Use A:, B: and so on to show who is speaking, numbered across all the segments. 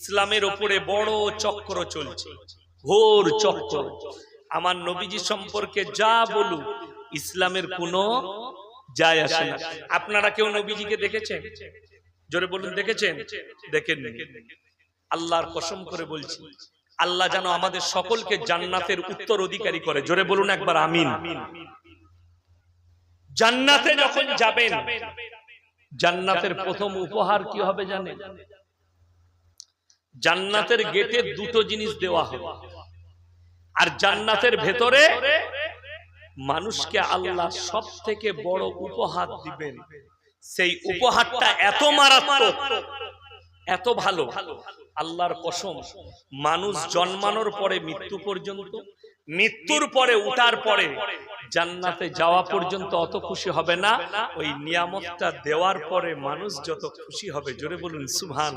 A: ইসলামের ওপরে বড় চক্র চলছে, ঘোর চক্র। আমার নবীজি সম্পর্কে যা বলু ইসলামের কোনো যায় আসে না। আপনারা কেউ নবীজিকে দেখেছেন? জোরে বলুন, দেখেছেন? দেখেন আল্লাহর কসম করে বলছি, আল্লাহ যেন আমাদের সকলকে জান্নাতের উত্তর অধিকারী করে। জোরে বলুন একবার, আমিন। জান্নাতে যখন যাবেন, জান্নাতের প্রথম উপহার কি হবে জানেন? জান্নাতের গেটে দুটো জিনিস দেওয়া হবে। আর জান্নাতের ভেতরে মানুষকে আল্লাহ সব থেকে বড় উপহার দিবেন। সেই উপহারটা এত মারাত্মক এত ভালো। আল্লাহর কসম মানুষ জন্মানোর পরে মৃত্যু পর্যন্ত মৃত্যুর পরে উঠার পরে জান্নাতে যাওয়া পর্যন্ত অত খুশি হবে না। ওই নিয়ামতটা দেওয়ার পরে মানুষ যত খুশি হবে জোরে বলুন সুভান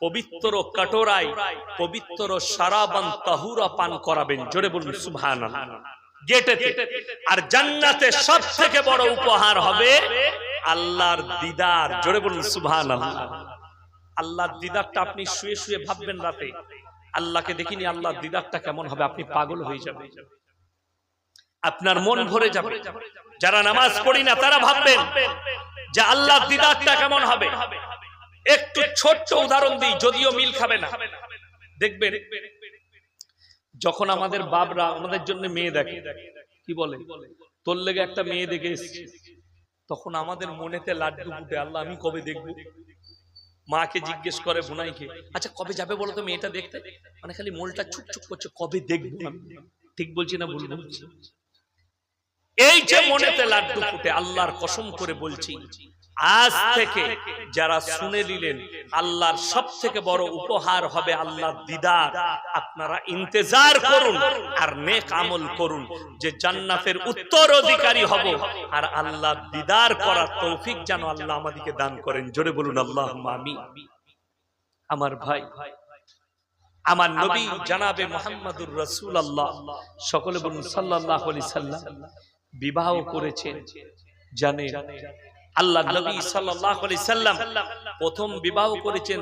A: পবিত্র কাটোরায় পবিত্র সারাবান তাহুরা পান করাবেন। জোরে বলুন গেটেতে। আর জান্নাতে সব থেকে বড় উপহার হবে আল্লাহর দিদার। জোরে বলুন, সুবহানাল্লাহ। আল্লাহর দিদারটা আপনি শুয়ে শুয়ে ভাববেন রাতে। আল্লাহকে দেখিনি, আল্লাহর দিদারটা কেমন হবে? আপনি পাগল হয়ে যাবেন। আপনার মন ভরে যাবে। যারা নামাজ পড়ি না, তারা ভাববেন যে আল্লাহর দিদারটা কেমন হবে? একটু ছোট্ট উদাহরণ দিই, যদিও মিল খাবে না। দেখবেন, যখন আমাদের বাবরা আমাদের জন্য মেয়ে দেখে, কি বলে? তোর লেগে একটা মেয়ে দেখে এসছে। তখন আমাদের মনেতে লাড্ডু ফুটে, আল্লাহ, আমি কবে দেখব? মাকে জিজ্ঞেস করে বোনাইকে আচ্ছা কবে যাবে বলো তো মেয়েটা দেখতে? মানে খালি মোলটা চুপ করছে, কবে দেখব ঠিক বলছি না ভুল এই যে মনেতে লাড্ডু ফুটে, আল্লাহর কসম করে বলছি আজ থেকে যারা শুনে নিলেন আল্লাহর সব থেকে বড় উপহার হবে আল্লাহর দিদার। আপনারা ইন্তেজার করুন আর নেক আমল করুন যে জান্নাতের উত্তর অধিকারী হব। আর আল্লাহর দিদার করার তৌফিক যেন আল্লাহ আমাদেরকে দান করেন। জোরে বলুন আল্লাহ আমি আমার ভাই আমার নবী জানাবে মোহাম্মদুর রসুল আল্লাহ সকলে বলুন সাল্লাহ সাল্লাম বিবাহ করেছেন। জানে। আল্লাহ নবী সাল্লাম প্রথম বিবাহ করেছেন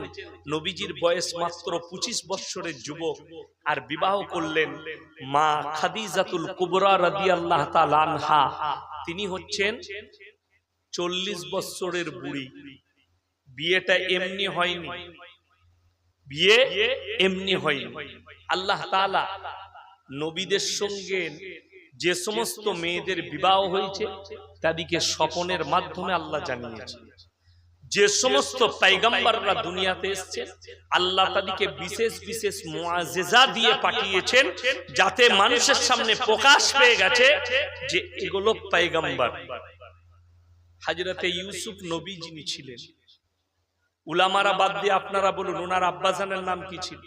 A: নবীজির বয়স মাত্র পঁচিশ বৎসরের যুবক। আর বিবাহ করলেন মা খাদিজাতুল কুবরা রাদি আল্লাহ আনহা। তিনি হচ্ছেন চল্লিশ বৎসরের বুড়ি। বিয়েটা এমনি হয়নি। বিয়ে এমনি হয়নি। আল্লাহ তাআলা নবীদের সঙ্গে যে সমস্ত মেয়েদের বিবাহ হয়েছে, তাদেরকে স্বপনের মাধ্যমে আল্লাহ জানিয়েছে। যে সমস্ত পাইগাম্বাররা দুনিয়াতে এসেছেন আল্লাহ তাদেরকে বিশেষ বিশেষ মুআজিজা দিয়ে পাঠিয়েছেন, যাতে মানুষের সামনে প্রকাশ পেয়ে গেছে যে এগুলো পাইগাম্বার। হাজরতে ইউসুফ নবী যিনি ছিলেন, উলামারা বাদ দিয়ে আপনারা বলুন, ওনার আব্বাজানের নাম কি ছিল?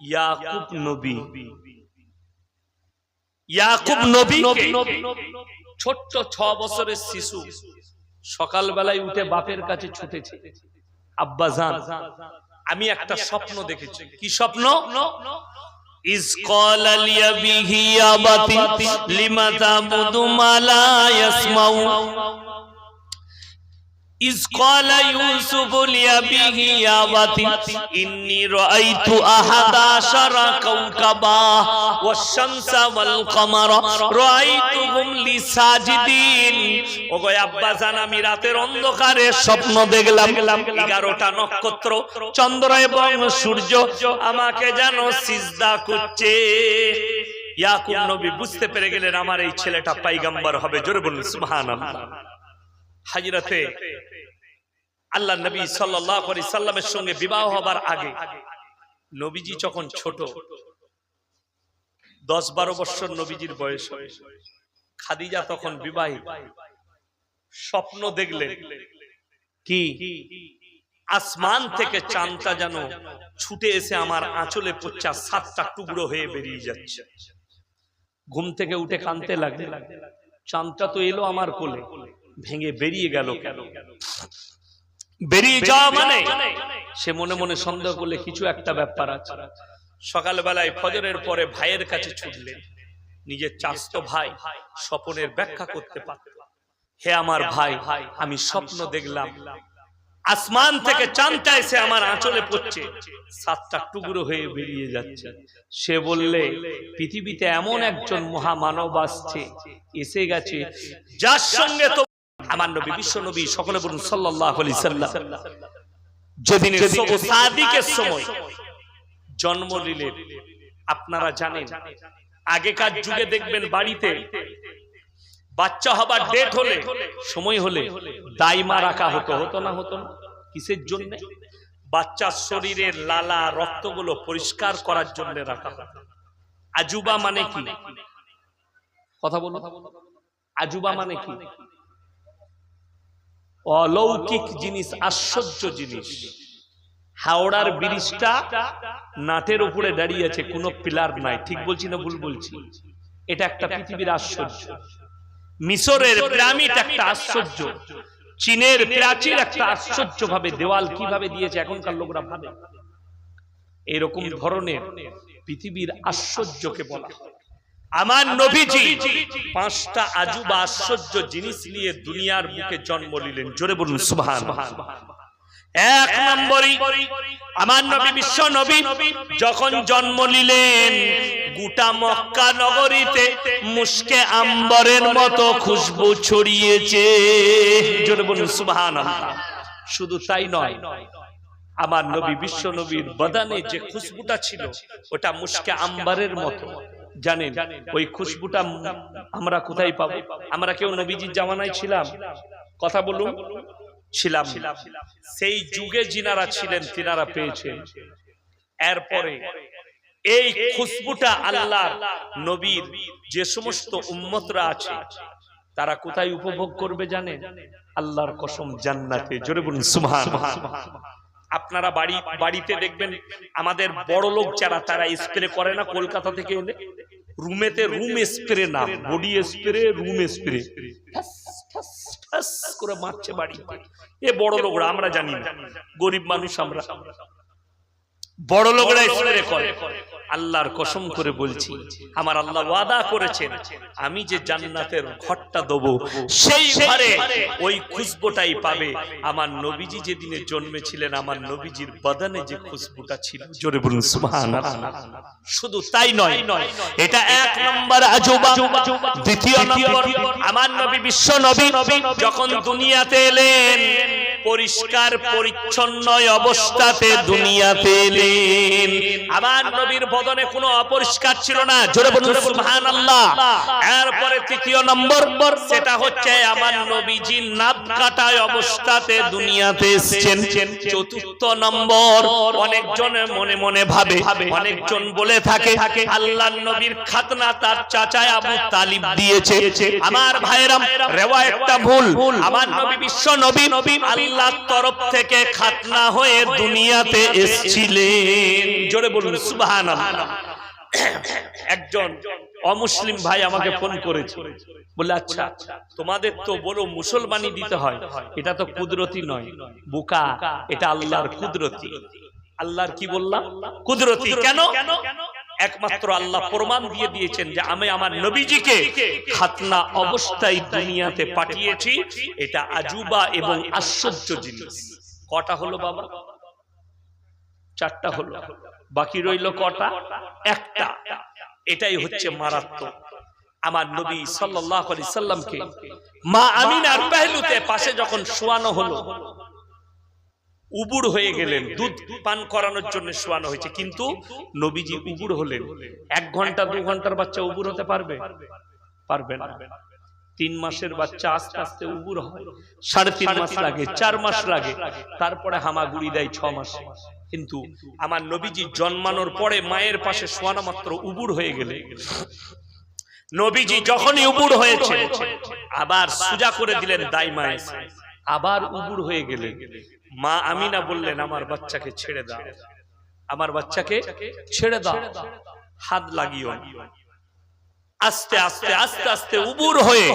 A: ইয়াকুব নবী ইয়াকুব নবী ছোট্ট ছ বছরের শিশু সকালবেলায় উঠে বাপের কাছে ছুটেছে আব্বাজান আমি একটা স্বপ্ন দেখেছি কি স্বপ্ন إذ قال لأبيه يا أبت لم تعبد ما لا يسمع إذ قال يوسف لأبيه يا أبت إني رأيت أحد عشر كوكبا والشمس والقمر رأيتهم لي ساجدين ওগো আব্বা জান আমি রাতের অন্ধকারে স্বপ্ন দেখলাম এগারোটা নক্ষত্র চন্দ্র এবং সূর্য আমাকে যেন সিজদা করছে ইয়াকুব নবী বুঝতে পেরে গেলেন আমার এই ছেলেটা পাইগাম্বার হবে জোরে বলুন সুবহানাল্লাহ হাজিরাতে আল্লাহ নবী আলাইহি সাল্লামের সঙ্গে বিবাহ হবার আগে নবীজি যখন ছোট, দশ বারো বছর নবীজির বয়স খাদিজা তখন বিবাহিত স্বপ্ন দেখলেন কি? আসমান থেকে চাঁদটা যেন ছুটে এসে আমার আঁচলে পড়ছে সাতটা টুকরো হয়ে বেরিয়ে যাচ্ছে। ঘুম থেকে উঠে কানতে লাগে চাঁদটা তো এলো আমার কোলে। ভেঙে বেরিয়ে গেল কেন? বেরিয়ে যাওয়া মানে? সে মনে মনে সন্দেহ করলে কিছু একটা ব্যাপার আছে। সকালবেলায় ফজরের পরে ভাইয়ের কাছে ছুটলেন। নিজের চাস্ত ভাই স্বপনের ব্যাখ্যা করতে পারত। হে আমার ভাই আমি স্বপ্ন দেখলাম। আসমান থেকে চাঁদটা এসে আমার আঁচলে পড়ছে। সাতটা টুকরো হয়ে বেরিয়ে যাচ্ছে। সে বললে পৃথিবীতে এমন একজন মহামানব আসছে এসে গেছে যার সঙ্গে তো আমার নবী বিশ্ব নবী সকলে বলুন সাল্লাল্লাহু আলাইহি সাল্লাম। যেদিন সাদিকের সময় জন্ম নিলেন আপনারা জানেন আগেকার যুগে দেখবেন বাড়িতে বাচ্চা হবার ডেট হলে সময় হলে দাইমা রাখা হতো হতো না হতো না? কিসের জন্য? বাচ্চার শরীরের লালা রক্তগুলো পরিষ্কার করার জন্য রাখা হতো। আজুবা মানে কি? কথা বলো আজুবা মানে কি? অলৌকিক জিনিস, আশ্চর্য জিনিস। হাওড়ার ব্রিজটা নাটের উপরে দাঁড়িয়ে আছে, কোনো পিলার নাই। ঠিক বলছি না ভুল বলছি? এটা একটা পৃথিবীর আশ্চর্য। মিশরের পিরামিড একটা আশ্চর্য। চীনের প্রাচীর একটা আশ্চর্য ভাবে দেওয়াল কীভাবে দিয়েছে, এখনকার লোকরা ভাবে? এরকম ধরনের পৃথিবীর আশ্চর্যকে বলা হয়। আমার নবীজি পাঁচটা আজুবা আশ্চর্য জিনিস নিয়ে দুনিয়ার বুকে জন্ম নিলেন। জোরে বলুন সুবহান এক নম্বরই আমার নবী বিশ্ব নবী যখন জন্ম নিলেন গোটা মক্কা নগরীতে মুস্কে আম্বরের মতো খুশবু ছড়িয়েছে। জোরে বলুন সুবহান শুধু তাই নয় আমার নবী বিশ্ব নবীর বদানে যে খুশবুটা ছিল ওটা মুস্কে আম্বারের মতো। জানেন ওই খুশবুটা আমরা কোথায় পাবো? আমরা কেউ নবীজির জামানায় ছিলাম? কথা বলুন। ছিলাম। সেই যুগে যিনারা ছিলেন তিনারা পেয়েছেন। এরপরে এই খুশবুটা আল্লাহ নবীর যে সমস্ত উম্মতরা আছে তারা কোথায় উপভোগ করবে জানেন? আল্লাহর কসম জান্নাতে। জোরে বলুন সুবহান আপনারা বাড়ি, বাড়িতে দেখবেন আমাদের বড় লোক যারা, তারা স্প্রে করে না কলকাতা থেকে এনে? রুমেতে রুম স্প্রে না বডি স্প্রে রুম স্প্রে করে মারছে বাড়ি এ বড় লোকরা, আমরা জানি না। গরিব মানুষ আমরা। বড় লোকরা স্প্রে করে। আল্লাহর কসম করে বলছি আমার আল্লাহ ওয়াদা করেছেন আমি যে জান্নাতের ঘরটা দেব সেই ঘরে ওই খুশবুটাই পাবে। আমার নবীজি যেদিনে জন্মেছিলেন আমার নবীজির বদনে যে খুশবুটা ছিল। জোরে বলুন সুবহানাল্লাহ। শুধু তাই নয় এটা এক নম্বর আজুবা। দ্বিতীয় নম্বর আমার নবী বিশ্ব নবী যখন দুনিয়াতে এলেন পরিষ্কার পরিচ্ছন্ন অবস্থাতে দুনিয়াতে এলেন। আমার নবীর বদনে কোনো অপরিষ্কার ছিল না। জোরে বলুন সুবহানাল্লাহ। এরপরে তৃতীয় নম্বর, সেটা হচ্ছে আমার নবীজি নাক কাটায় অবস্থাতে দুনিয়াতে এসেছেন। চতুর্থ নম্বর, অনেকজন মনে মনে ভাবে, অনেকজন বলে থাকে, আল্লাহর নবীর খাতনা তার চাচায় আবু তালিব দিয়েছে। আমার ভাইরাম রেওয়ায়তটা ভুল। আমার নবী বিশ্ব নবী নবী আল্লাহর তরফ থেকে খাতনা হয়ে দুনিয়াতে এসেছিলেন। জোরে বলুন, সুবহানাল্লাহ। একজন অমুসলিম ভাই আমাকে ফোন করেছে। বলে আচ্ছা তোমাদের তো বড় মুসলমানি দিতে হয়। এটা তো কুদরতি নয়। বুকা, এটা আল্লাহর কুদরতি। আল্লাহর কি বললাম? কুদরতি। কেন? একমাত্র আল্লাহ প্রমাণ দিয়ে দিয়েছেন যে আমি আমার নবীজিকে খাতনা অবস্থায় দুনিয়াতে পাঠিয়েছি। এটা আজুবা এবং আশ্চর্য জিনিস। কটা হলো বাবা? চারটা হলো। বাকি রইল কটা? একটা। এটাই হচ্ছে মারাত্মক। আমার নবী সাল্লাল্লাহু আলাইহি সাল্লামকে মা আমিনার পেহলুতে পাশে যখন শোয়ানো হলো উবুর হয়ে গেলেন দুধ পান করানোর জন্য শোয়ানো হয়েছে। কিন্তু নবীজি উবুর হলেন। এক ঘণ্টা দু ঘণ্টার বাচ্চা উবুর হতে পারবে? পারবে না। তিন মাসের বাচ্চা আস্তে আস্তে উবুর হয়। সাড়ে তিন মাস লাগে চার মাস লাগে। তারপরে হামাগুড়ি দেয় ছ মাসে। কিন্তু আমার নবীজি জন্মানোর পরে মায়ের পাশে শোয়ানো মাত্র উবুর হয়ে গেলে। নবীজি যখনই উবুর হয়েছে আবার সুজা করে দিলেন দাইমায় আবার উবুর হয়ে গেলেন। মা আমি না বললেন, আমার বাচ্চাকে ছেড়ে দাও। আমার বাচ্চাকে ছেড়ে দাও। হাত লাগিও। আস্তে আস্তে আস্তে আস্তে উবুর হয়ে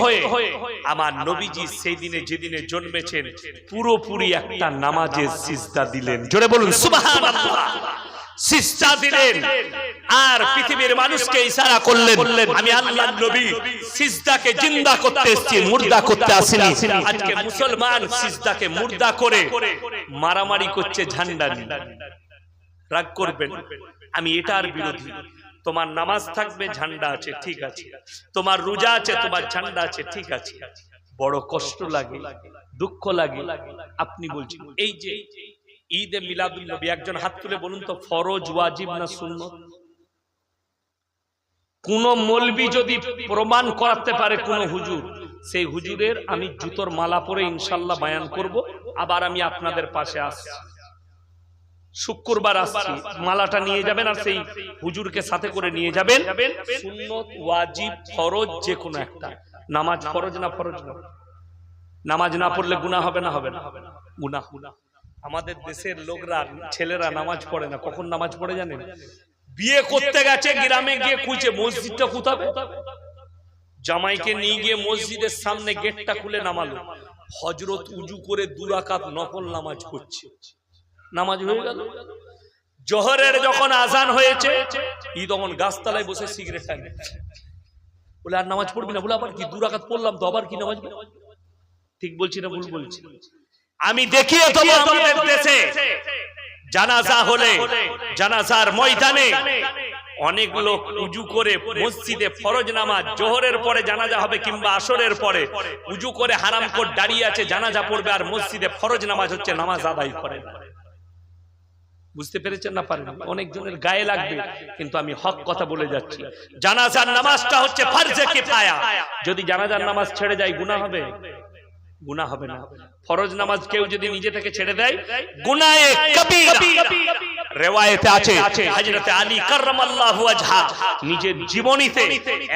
A: আমার নবীজি সেই দিনে যেদিনে জন্মেছেন, পুরোপুরি একটা নামাজের সিজদা দিলেন। জোরে বলুন, সুবহানাল্লাহ। সিজদা দিলেন। আর পৃথিবীর মানুষকে ইশারা করলেন, আমি আল্লাহর নবী সিজদাকে জিন্দা করতে এসেছি, মুর্দা করতে আসিনি। আজকে মুসলমান সিজদাকে মুর্দা করে মারামারি করছে, ঝান্ডা নিয়ে। রাগ করবেন, আমি এটার বিরোধী। তোমার নামাজ থাকবে, ঝান্ডা আছে, ঠিক আছে। তোমার রোজা আছে, তোমার ঝান্ডা আছে, ঠিক আছে। বড় কষ্ট লাগে, দুঃখ লাগে। আপনি বলছেন, এই যে ঈদে মিলাদুল নবী, একজন হাত তুলে বলুন তো, ফরজ, ওয়াজিব না সুন্নত? কোন মলবি যদি প্রমাণ করাতে পারে কোন হুজুর, সেই হুজুরের আমি জুতোর মালা পরে ইনশাল্লাহ বায়ান করব, আবার আমি আপনাদের পাশে আসছি। শুক্রবার আসছি, মালাটা নিয়ে যাবেন আর সেই হুজুরকে সাথে করে নিয়ে যাবেন। সুন্নত, ওয়াজিব, ফরজ যে কোনো একটা। নামাজ ফরজ না ফরজ না? নামাজ না পড়লে গুনাহ হবে না? হবে না। গুনাহ। আমাদের দেশের লোকরা ছেলেরা নামাজ পড়ে না। কখন নামাজ পড়ে জানেন? বিয়ে করতে গেছে গ্রামে গিয়ে খুঁজে মসজিদটা কোথাবে? জামাইকে নিয়ে গিয়ে মসজিদের সামনে গেটটা খুলে নামালো। হজরত উজু করে দুরাকাত নকল নামাজ করছে নামাজ হয়ে গেল? জোহরের যখন আজান হয়েছে ই তখন গাছতলায় বসে সিগারেট টানে। বলে আর নামাজ পড়বি না? বলে আবার কি? দুরাকাত পড়লাম তো আবার কি নামাজ? ঠিক বলছি না ভুল বলছি। আমি দেখিয়ে দেবো দেশে। জানাজা হলে জানাজার ময়দানে অনেক লোক উজু করে মসজিদে ফরজ নামাজ জোহরের পরে জানাজা হবে কিংবা আসরের পরে। উজু করে হারাম করে দাঁড়িয়ে আছে জানাজা পড়বে আর মসজিদে ফরজ নামাজ হচ্ছে নামাজ আদায় করে না। বুঝতে পেরেছেন না পারেন? অনেক জনের গায়ে লাগবে কিন্তু আমি হক কথা বলে যাচ্ছি। জানাজার নামাজটা হচ্ছে ফারজে কিফায়া। যদি জানাজার নামাজ ছেড়ে যায় গুনাহ হবে। গুনাহ হবে না। ফরজ নামাজ কেউ যদি নিজে থেকে ছেড়ে দেয় গুনাহে কবিরা। রেওয়ায়েতে আছে হযরতে আলী কাররামাল্লাহু ওয়াজহা। নিজের জীবনীতে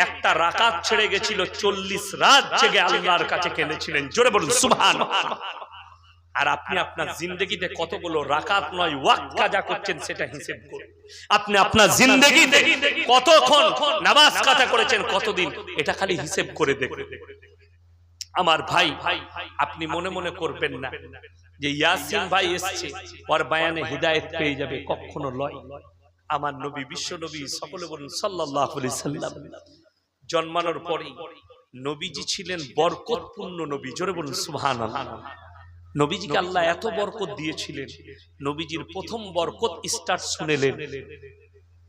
A: একটা রাকাত ছেড়ে গেছিল 40 রাত জেগে আল্লাহর কাছে কেঁদেছিলেন। জোরে বলুন সুবহানাল্লাহ। আর আপনি আপনার জিন্দগিতে কতগুলো রাকাত নয় ওয়াক্ত কাজা করছেন সেটা হিসেব করুন। আপনি আপনার জিন্দগিতে কতক্ষণ নামাজ কাজা করেছেন কতদিন? এটা খালি হিসেব করে দেখুন। আমার ভাই, আপনি মনে মনে করবেন না যে ইয়াসিন ভাই এসছে, ওর বায়ানে হিদায়েত পেয়ে যাবে, কখনো লয়। আমার নবী, বিশ্ব নবী সকলে বলুন আলাইহি সাল্লাম। জন্মানোর পরে নবীজি ছিলেন বরকতপূর্ণ নবী, জোরে বলুন, সুবহানাল্লাহ। নবীজিকে আল্লাহ এত বরকত দিয়েছিলেন, নবীজির প্রথম বরকত স্টার্ট শুনেলেন।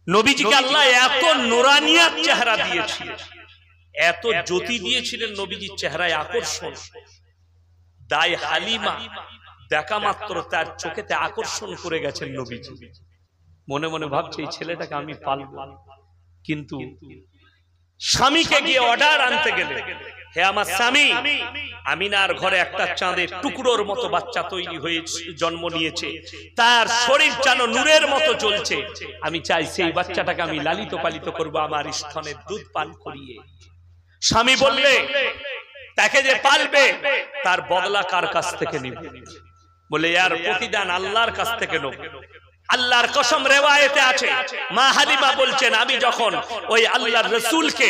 A: নবীজিকে আল্লাহ এত নোরানিয়ার চেহারা দিয়েছিলেন। এত জ্যোতি দিয়েছিলেন নবীজির চেহারায় আকর্ষণ। দায় হালিমা দেখা মাত্র তার চোখেতে আকর্ষণ করে গেছেন নবীজি। মনে মনে ভাবছে, এই ছেলেটাকে আমি পালব। কিন্তু স্বামীকে গিয়ে অর্ডার আনতে গেলে, হে আমার স্বামী, আমিনার ঘরে একটা চাঁদের টুকরোর মতো বাচ্চা তৈরি হয়ে জন্ম নিয়েছে। তার শরীর যেন নূরের মতো চলছে আমি চাই সেই বাচ্চাটাকে আমি লালিত পালিত করব আমার স্তনের দুধ পান করিয়ে। স্বামী বললে তাকে যে পালবে তার বদলা কার কাছ থেকে নিবে? বলে ইয়ার প্রতিদান আল্লাহর কাছ থেকে নেব। আল্লাহর কসম রেওয়ায়েতে আছে। মা হালিমা বলছেন আমি যখন ওই আল্লাহর রসুলকে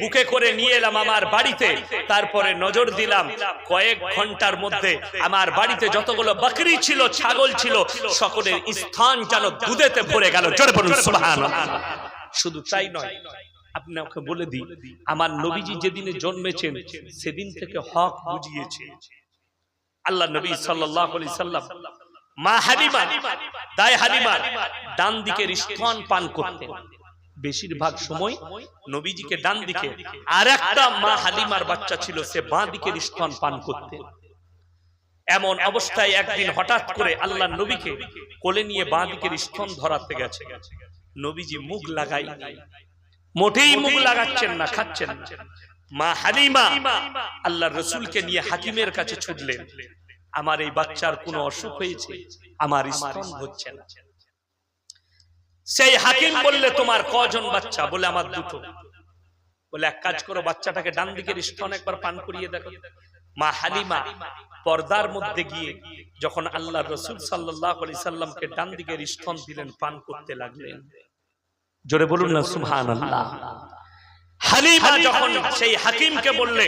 A: বুকে করে নিয়ে এলাম আমার বাড়িতে তারপরে নজর দিলাম কয়েক ঘণ্টার মধ্যে আমার বাড়িতে যতগুলো বাকরি ছিল ছাগল ছিল সকলের স্থান যেন দুধেতে ভরে গেল। জোরে বলুন সুবহানাল্লাহ। শুধু তাই নয়। আপনাকে বলে দিই আমার নবীজি যেদিনে জন্মেছেন সেদিন থেকে হক বুঝিয়েছে। আল্লাহ নবী সাল্লাল্লাহু আলাইহি সাল্লাম মা হালিমা দায় হালিমা ডান দিকের স্তন পান করতেন। বেশিরভাগ সময় নবীজিকে ডান দিকে। আর একটা মা হালিমার বাচ্চা ছিল সে বাঁ দিকের স্তন পান করতেন। এমন অবস্থায় একদিন হঠাৎ করে আল্লাহ নবীকে কোলে নিয়ে বাঁ দিকের স্তন ধরাতে গেছে। নবীজি মুখ লাগাই মোটেই মুখ লাগাচ্ছেন না খাচ্ছেন না। মা হালিমা আল্লাহ রসুলকে নিয়ে হাকিমের কাছে ছুটলেন। আমার এই বাচ্চার কোনো অসুখ হয়েছে? আমার স্তন হচ্ছে না। সেই হাকিম বললে তোমার কজন বাচ্চা? বলে আমার দুটো। বলে এক কাজ করো বাচ্চাটাকে ডান দিকের স্তন একবার পান করিয়ে দেখো। মা হালিমা পর্দার মধ্যে গিয়ে যখন আল্লাহ রসুল সাল্লাহ আলি সাল্লামকে ডান দিকের স্তন দিলেন পান করতে লাগলেন। জোরে বলুন না সুবহান আল্লাহ হালিমা যখন সেই হাকিমকে বললে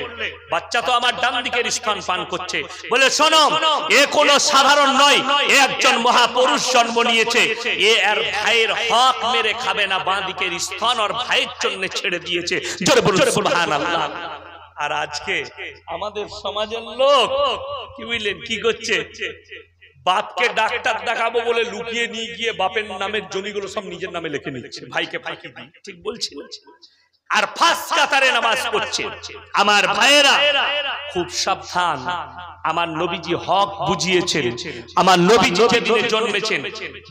A: বাচ্চা তো আমার ডান দিকের স্থান পান করছে বলে শোনো এ কোনো সাধারণ নয় এ একজন মহাপুরুষ জন্ম নিয়েছে এ আর ভাইয়ের হক মেরে খাবে না বাঁ দিকের স্থান আর ভাইয়ের জন্য ছেড়ে দিয়েছে। জোরে বলুন সুবহানাল্লাহ। আর আজকে আমাদের সমাজের লোক কি বুঝলেন কি করছে? বাপকে ডাক্তার দেখাবো বলে লুকিয়ে নিয়ে গিয়ে বাপের নামের জমিগুলো সব নিজের নামে লিখে নিচ্ছে ভাইকে ফাঁকি দিই। ঠিক বলছি? আর ফাঁস কাতারে নামাজ পড়ছে। আমার ভাইয়েরা খুব সাবধান। আমার নবীজি হক বুঝিয়েছেন। আমার নবীজি যেদিনে জন্মেছেন।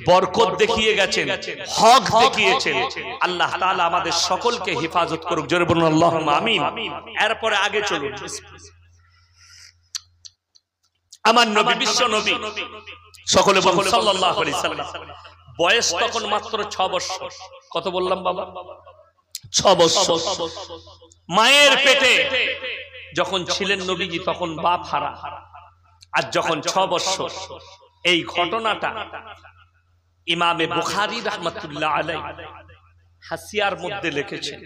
A: বরকত দেখিয়ে গেছেন। হক দেখিয়েছেন। আল্লাহ তাআলা আমাদের সকলকে হেফাজত করুক। জোরে বলুন আল্লাহুম্মা আমিন। এরপরে আগে চলুন। আমার নবী বিশ্ব নবী। সকলে বলুন সাল্লাল্লাহু আলাইহি সাল্লাম। বয়স তখন মাত্র 6 বছর। কত বললাম বাবা? ছ বছর। মায়ের পেটে যখন ছিলেন নবীজি তখন বাপ হারা। আর যখন ছ বছর এই ঘটনাটা ইমামে বুখারি রহমতুল্লাহ আলাই হাসিয়ার মধ্যে লিখেছেন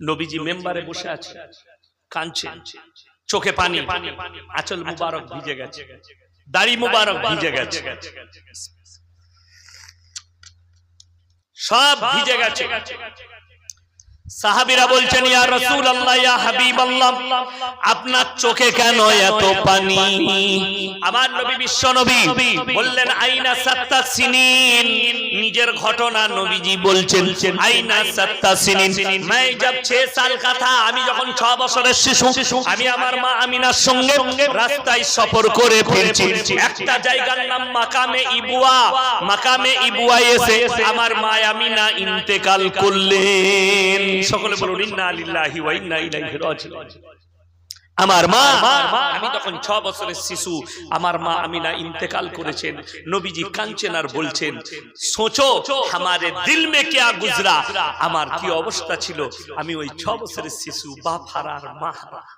A: নবীজি মেম্বারে বসে আছে কাঁদছে চোখে পানি। আচল মুবারক ভিজে গেছে। দাড়ি মুবারক ভিজে গেছে। সব ভিজে গেছে। সাহাবিরা বলছেন, ইয়া রসুল আল্লাহ ইয়া হাবিব আল্লাহ আপনার চোখে কেন এত পানি? আমার নবী বিশ্ব নবী বললেন, আইনা সাত্তা সিনিন। নিজের ঘটনা নবীজি বলছেন, আইনা সাত্তা সিনিন। মাই জব 6 সাল কথা, আমি যখন 6 বছরের শিশু, আমি আমার মা আমিনার সঙ্গে রাস্তায় সফর করে ফিরছি। একটা জায়গার নাম মাকামে ইবুয়া মাকামে ইবুয়া এসে আমার মা আমিনা ইন্তেকাল করলেন। সকলে বলুন ইন্না লিল্লাহি ওয়া ইন্না ইলাইহি রাজিউন। আমার মা আমি তখন ছ বছরের শিশু। আমার মা আমিনা ইন্তেকাল করেছেন। নবীজি কাঞ্চেন আর বলছেন সোচো আমারে দিল মে কেয়া গুজরা? আমার কি অবস্থা ছিল? আমি ওই ছ বছরের শিশু বাপ হারার মা হারা।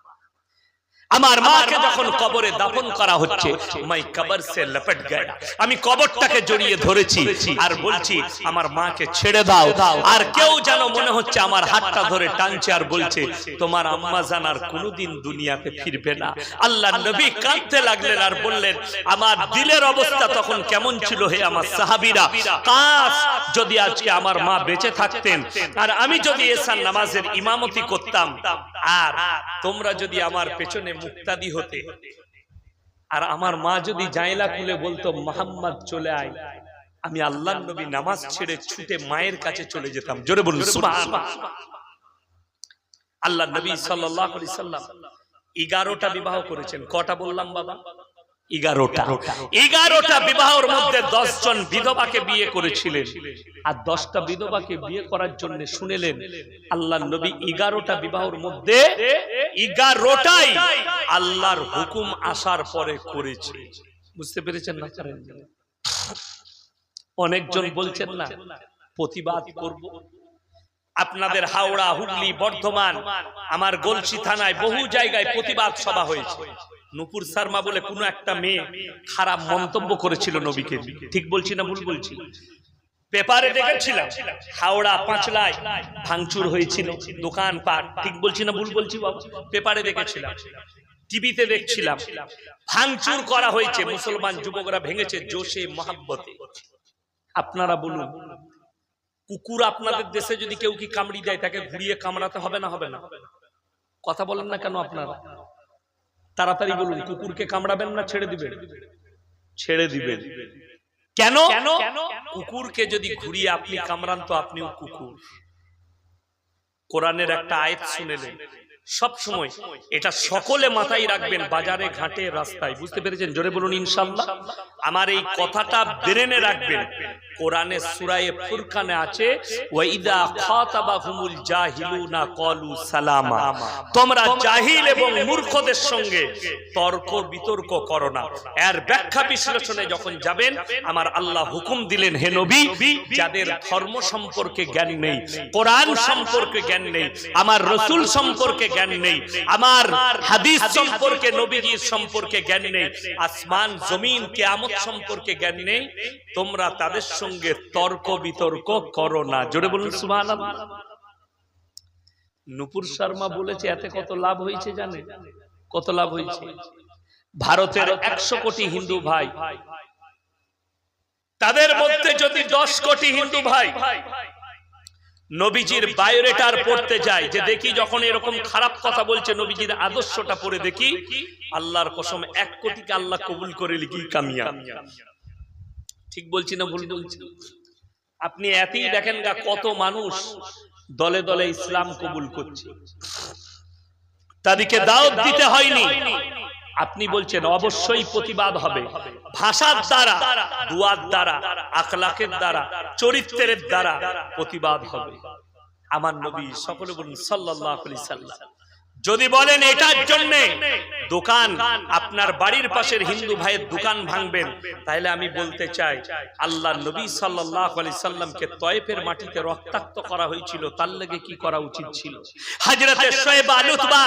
A: আমার মাকে যখন কবরে দাফন করা হচ্ছে মাই কবর সে লপট গয়া আমি কবরটাকে জড়িয়ে ধরেছি আর বলছি আমার মাকে ছেড়ে দাও। আর কেউ যেন মনে হচ্ছে আমার হাতটা ধরে টানছে আর বলছে তোমার আম্মা জান আর কোনোদিন দুনিয়াতে ফিরবে না। আল্লাহ নবী কাঁদতে লাগলেন আর বললেন আমার দিলের অবস্থা তখন কেমন ছিল হে আমার সাহাবীরা? কাশ যদি আজকে আমার মা বেঁচে থাকতেন আর আমি যদি এসান নামাজের ইমামতি করতাম আর তোমরা যদি আমার পেছনে মুক্তাদি হতে। আর আমার মা যদি জাইলা খুলে বলতো মোহাম্মদ চলে আয়। আমি আল্লাহ নবী নামাজ ছেড়ে ছুটে মায়ের কাছে চলে যেতাম। জোরে বলুন আল্লাহ নবী এগারোটা সাল্লাম 11টা বিবাহ করেছেন। কটা বললাম বাবা? এগারোটা। এগারোটা। বিবাহের মধ্যে জন বিধবাকে বিয়ে করেছিলেন। আর দশটা বিধবাকে বিয়ে করার জন্য শুনেলেন আল্লাহ নবী এগারোটা বিবাহের মধ্যে এগারোটাই আল্লাহর হুকুম আসার পরে করেছে। বুঝতে পেরেছেন না অনেকজন বলছেন না। প্রতিবাদ করব। আপনাদের হাওড়া, হুগলি, বর্ধমান, আমার গলসি থানায় বহু জায়গায় প্রতিবাদ সভা হয়েছে। নুপুর শর্মা বলে কোনো একটা মেয়ে খারাপ মন্তব্য করেছিল নবীকে। ঠিক বলছি না ভুল বলছি? পেপারে দেখেছিলাম, হাওড়া পাঁচলায় ভাঙচুর হয়েছিল দোকান পাট ঠিক বলছি না ভুল বলছি বাবা? পেপারে দেখেছিলাম, টিভিতে দেখছিলাম, ভাঙচুর করা হয়েছে। মুসলমান যুবকরা ভেঙেছে জোশে মহাব্বতে। আপনারা বলুন কুকুর আপনাদের দেশে যদি কেউ কি কামড়ি দেয় তাকে ঘুরিয়ে কামড়াতে হবে না হবে না? কথা বলেন না কেন আপনারা? তাড়াতাড়ি বলুন কুকুরকে কামড়াবেন না ছেড়ে দিবেন? ছেড়ে দিবেন। কেন? কুকুরকে যদি ঘুরিয়ে আপনি কামড়ান তো আপনিও কুকুর। কোরআনের একটা আয়াত শুনেলেন। সব সময় এটা সকলে মাথায় রাখবেন বাজারে ঘাটে রাস্তায়। বুঝতে পেরেছেন? জোরে বলুন ইনশাল্লাহ। আমার এই কথাটা ব্রেনে রাখবেন। কোরআনে সূরায়ে ফুরকানে আছে ওয়াইদা খাতাবাহুমুল জাহিলুনা ক্বালু সালামা। তোমরা জাহিল এবং মূর্খদের সঙ্গে তর্ক বিতর্ক করো না। এর ব্যাখ্যা বিশ্লেষণে যখন যাবেন, আমার আল্লাহ হুকুম দিলেন, হে নবী, যাদের ধর্ম সম্পর্কে জ্ঞান নেই, কোরআন সম্পর্কে জ্ঞান নেই, আমার রসুল সম্পর্কে জ্ঞান নেই, আমার হাদিস সম্পর্কে, নবীজির সম্পর্কে জ্ঞান নেই, আসমান, জমিন, কেয়ামত সম্পর্কে জ্ঞান নেই, তোমরা তাদের সঙ্গে তর্ক বিতর্ক করো না। জোরে বলুন, সুবহানাল্লাহ। নুপুর শর্মা বলেছে, এতে কত লাভ হয়েছে জানে কত লাভ হয়েছে? ভারতের একশো কোটি হিন্দু ভাই, তাদের মধ্যে যদি দশ কোটি হিন্দু ভাই নবীজির বায়োডেটার পড়তে যায়, যে দেখি যখন এরকম খারাপ কথা বলছে, নবীজির আদর্শটা পড়ে দেখি, আল্লাহর কসম, এক কোটিকে আল্লাহ কবুল করে লিখি কামিয়া ঠিক বলছি না ভুল বলছি? আপনি এতই দেখেন গা কত মানুষ দলে দলে ইসলাম কবুল করছে। তাদেরকে দাওয়াত দিতে হয়নি। আপনি বলছেন অবশ্যই প্রতিবাদ হবে। ভাষার দ্বারা দুয়ার দ্বারা আখলাকের দ্বারা চরিত্রের দ্বারা প্রতিবাদ হবে। আমার নবী সকলে বলুন আলাইহি সাল্লাম। যদি বলেন এটার জন্য দোকান আপনার বাড়ির পাশের হিন্দু ভাইয়ের দোকান ভাঙবেন তাহলে আমি বলতে চাই আল্লাহ নবী সাল্লাল্লাহু আলাইহি সাল্লামকে তয়েফের মাটিতে রক্তাক্ত করা হয়েছিল তার লেগে কি করা উচিত ছিল? হযরতে শোয়েব আলুতবা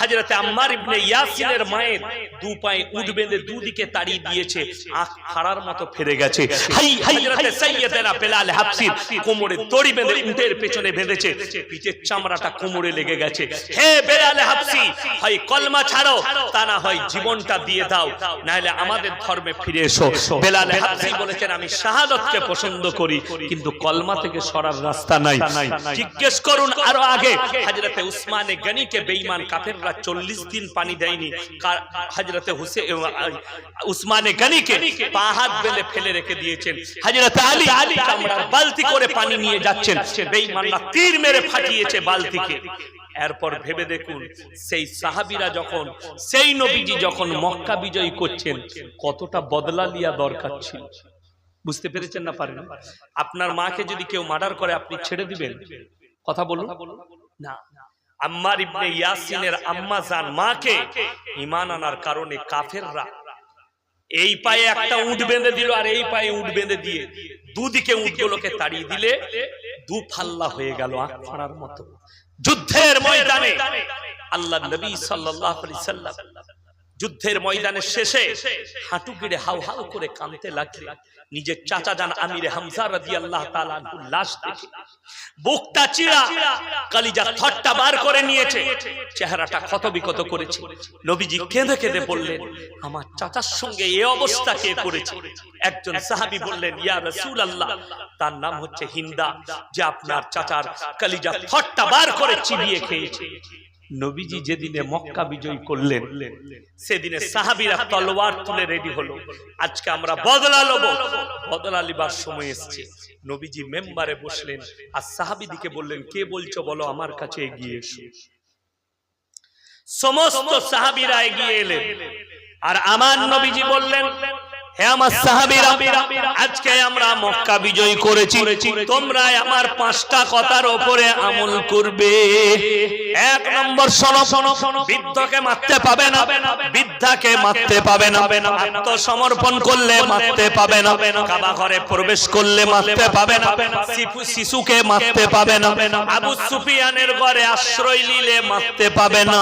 A: হযরতে আম্মার ইবনে ইয়াসিনের মায়ের দু পায়ে উট বেঁধে দুদিকে তাড়িয়ে দিয়েছে আখ ফাড়ার মতো ফিরে গেছে। হাই হযরতে সাইয়্যিদানা বেলাল হাফসির কোমরে দড়ি বেঁধে উটের পেছনে বেঁধেছে পিঠের চামড়াটা কোমরে লেগে গেছে হে বেলাল হাফসি হয় কলমা ছাড়ো তা না হয় জীবনটা দিয়ে দাও। নাহলে আমাদের ধর্মে ফিরে এসো। বেলাল হাফসি বলেছেন আমি শাহাদতকে পছন্দ করি কিন্তু কলমা থেকে সরার রাস্তা নাই। জিজ্ঞেস করুন আরও আগে। হযরতে উসমানে গনিকে বেঈমান কাফেররা 40 দিন পানি দেয়নি। কা- হুসেন উসমানে গনিকে পা হাত বেঁধে ফেলে রেখে দিয়েছেন। হযরতে আলী চামড়ার বালতি করে পানি নিয়ে যাচ্ছেন। বেঈমানরা তীর মেরে ফাটিয়েছে বালতিকে। এরপর ভেবে দেখুন সেই সাহাবিরা যখন সেই নবীজি যখন মক্কা বিজয় করছেন কতটা বদলা লিয়া দরকার ছিল? বুঝতে পেরেছেন না পারেন আপনার মাকে যদি কেউ মার্ডার করে আপনি ছেড়ে দিবেন। কথা বলুন? না। আম্মার ইবনে ইয়াসিনের আম্মা জান মাকে ঈমান আনার কারণে কাফেররা এই পায়ে একটা উট বেঁধে দিল আর এই পায়ে উট বেঁধে দিয়ে দুদিকে উটগুলোকে তাড়িয়ে দিলে দু ফাল্লা হয়ে গেল আখ ফাড়ার মতো। যুদ্ধের ময়দানে আল্লাহ নবী সাল্লাল্লাহু আলাইহি সাল্লাম যুদ্ধের ময়দানের শেষে হাঁটু গিড়ে হাউ হাউ করে কাঁদতে লাগলেন। নিজের চাচা জান আমিরে রাদিয়াল্লাহু তাআলা আনহুর লাশ দেখে। বুকটা চিরা, কলিজা থট্টা বার করে নিয়েছে। চেহারাটা ক্ষত বিকত করেছে। নবীজি কেঁদে কেঁদে বললেন, আমার চাচার সঙ্গে এ অবস্থা কে করেছে? একজন সাহাবি বললেন, ইয়া রাসূলুল্লাহ, তার নাম হচ্ছে হিন্দা, যে আপনার চাচার কালিজা থট্টা বার করে চিবিয়ে খেয়েছে। নবীজি যেদিনে মক্কা বিজয় করলেন সেদিনে সাহাবীরা তলোয়ার তুলে রেডি হলো। আজকে আমরা বদলা লব। বদলা লিবার সময় এসছে। নবীজি মেম্বারে বসলেন। আর সাহাবীদিকে বললেন কে বলছো বলো আমার কাছে এগিয়ে এসো। সমস্ত সাহাবীরা এগিয়ে এলেন। আর আমার নবীজি বললেন হে আমার সাহাবীরা আজকে আমরা মক্কা বিজয় করেছি। তোমরা আমার পাঁচটা কথার ওপরে আমল করবে। এক নম্বর শোনো শোনো শোনো বৃদ্ধকে মারতে পাবে না বৃদ্ধাকে মারতে পাবে না। আত্মসমর্পণ করলে মারতে পাবে না কাবা ঘরে প্রবেশ করলে মারতে পাবে না শিশুকে মারতে পাবে না আবু সুফিয়ানের ঘরে আশ্রয় নিলে মারতে পাবে না।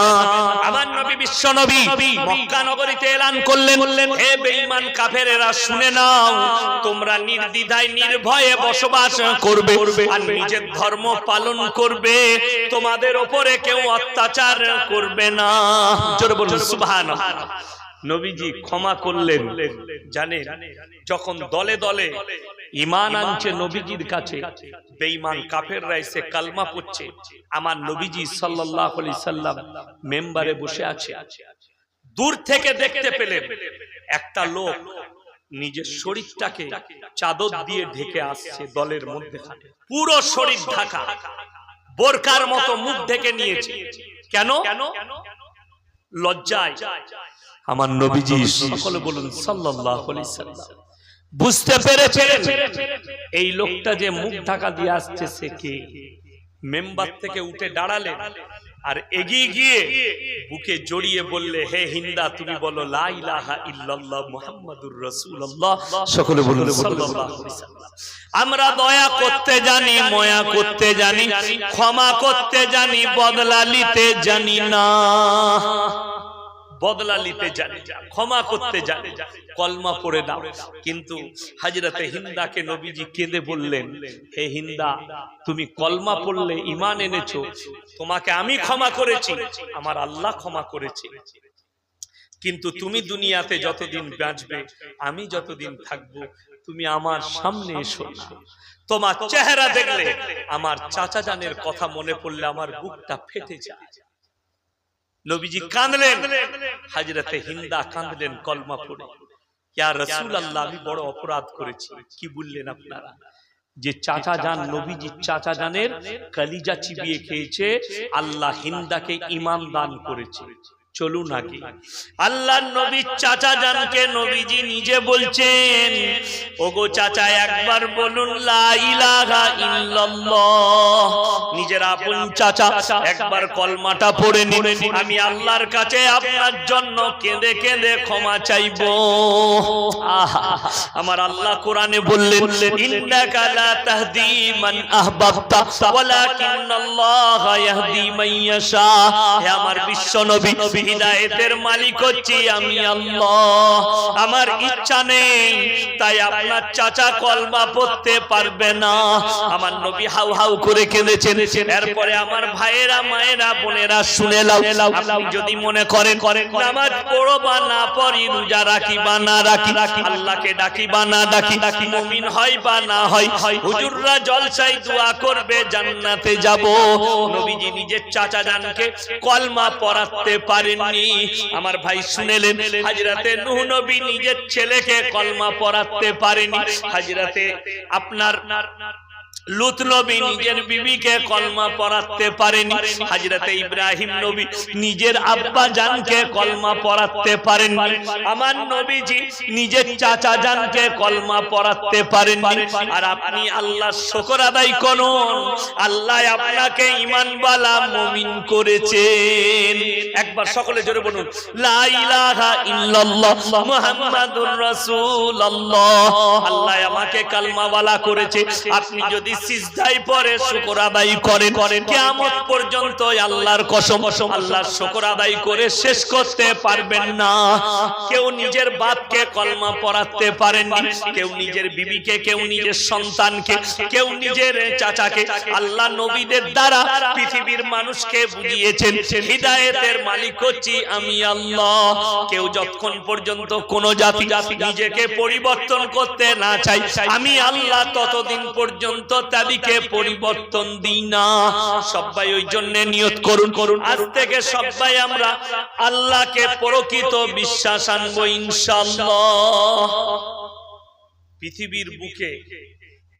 A: আমার নবী বিশ্ব নবী মক্কা নগরীতে এলান করলেন। হে বেঈমান কাফেরেরা শুনে নাও, তোমরা নির্দ্বিধায়, নির্ভয়ে বসবাস করবে আর নিজের ধর্ম পালন করবে। তোমাদের ওপরে কেউ অত্যাচার করবে না। জোরে বলুন, সুবহানাল্লাহ। নবীজি ক্ষমা করলেন। জানেন, যখন দলে দলে ইমান আনছে নবীজির কাছে, বেঈমান কাফেররা এসে কালমা পড়ছে। আমার নবীজি সাল্লাল্লাহু আলাইহি সাল্লাম মেম্বারে বসে আছে। দূর থেকে দেখতে পেলেন। একটা লোক নিজের শরীরটাকে চাদর দিয়ে ঢেকে আসছে দলের মধ্যে পুরো শরীর ঢাকা। বোরকার মতো মুখ ঢেকে নিয়েছে। কেন? লজ্জায়। আমার নবীজি সকলে বলুন সাল্লাল্লাহু আলাইহি সাল্লাম। বুঝতে এই লোকটা যে মুখ ঢাকা দিয়ে আসছে সে কে? মেম্বার থেকে উঠে দাঁড়ালেন। আর এগিয়ে গিয়ে বুকে জড়িয়ে বললে হে হিন্দা তুমি বলো লা ইলাহা ইল্লাল্লাহ মুহাম্মাদুর রাসূলুল্লাহ সকলে বলুন সাল্লাল্লাহু আমরা দয়া করতে জানি ময়া করতে জানি ক্ষমা করতে জানি বদলা নিতে জানি না। বদলা নিতে জানি, ক্ষমা করতে জানি, কলমা পড়ে দাও কিন্তু হাজরতে হিন্দাকে নবীজি কেঁদে বললেন, হে হিন্দা, তুমি কলমা পড়লে ইমান এনেছো, তোমাকে আমি ক্ষমা করেছি, আমার আল্লাহ ক্ষমা করেছে। কিন্তু তুমি দুনিয়াতে যতদিন বাঁচবে, আমি যতদিন থাকব, তুমি আমার সামনে এসো তোমার চেহারা দেখলে, আমার চাচা জানের কথা মনে পড়লে আমার বুকটা ফেটে যায়। নবীজি কাঁদলেন। হাজরাতে হিন্দা কাঁদলেন কলমা পড়ে। ইয়া রসুল আল্লাহ আমি বড় অপরাধ করেছি। কি বললেন আপনারা? যে চাচা যান নবীজি চাচা জানের কালিজা চিবিয়ে খেয়েছে। আল্লাহ হিন্দাকে ইমান দান করেছে। চলুন আগে। আল্লাহ চাচা জানকে নবীজি নিজে বলছেন ওগো চাচা একবার বলুন নিজের আপন চাচা একবার কলমাটা পড়ে নিন। আমি আল্লাহর কাছে আপনার জন্য কেঁদে কেঁদে ক্ষমা চাইব। আমার আল্লাহ কোরআনে বললেন ইন্নাকা লা তাহদি মান আহবাবতা ওয়ালাকিন্নাল্লাহ ইয়াহদি মান ইয়াশা। হে আমার বিশ্ব নবী হিদায়েতের মালিক হচ্ছি আমি আল্লাহ। আমার ইচ্ছা নেই, তাই আপনার চাচা কলমা পড়তে পারবে না। আমার নবী হাউ হাউ করে কেঁদেছেন। এরপরে আমার ভাইয়েরা, মায়েরা, বোনেরা, শুনে লাও যদি মনে করেন করেন নামাজ পড়ো বা না পড়ি, রোজা রাখি বা না রাখি, আল্লাহকে ডাকি বা না ডাকি ডাকি মুমিন হয় বা না হয়, হুজুররা জলসাই দোয়া করবে, জান্নাতে যাব। নবীজি নিজের চাচা জানকে কলমা পড়াতে পারেননি আমার ভাই শুনেলেন হাজরাতে নূহ নবী নিজের ছেলেকে কলমা পড়াতে পারেনি। হাজরাতে আপনার আপনি আল্লাহ শকর আদায় করুন। আল্লাহ আপনাকে ইমানওয়ালা মুমিন করেছেন। একবার সকলে জোরে বলুন, লা ইলাহা ইল্লাল্লাহ মুহাম্মাদুর রাসূলুল্লাহ। আল্লাহ আমাকে কালমাওয়ালা করেছে। আপনি যদি আল্লাহ নবীদের দ্বারা পৃথিবীর মানুষকে বুঝিয়েছেন, হৃদায়েতের মালিক হচ্ছি আমি আল্লাহ। কেউ যতক্ষণ পর্যন্ত কোন জাতি নিজেকে পরিবর্তন করতে না চাই আমি আল্লাহ ততদিন পর্যন্ত তাদেরকে পরিবর্তন দিই না। সবাই ওই জন্য নিয়ত করুন। করুন আজ থেকে সবাই আমরা আল্লাহকে প্রকৃত বিশ্বাস আনব ইনশাল্লাহ পৃথিবীর বুকে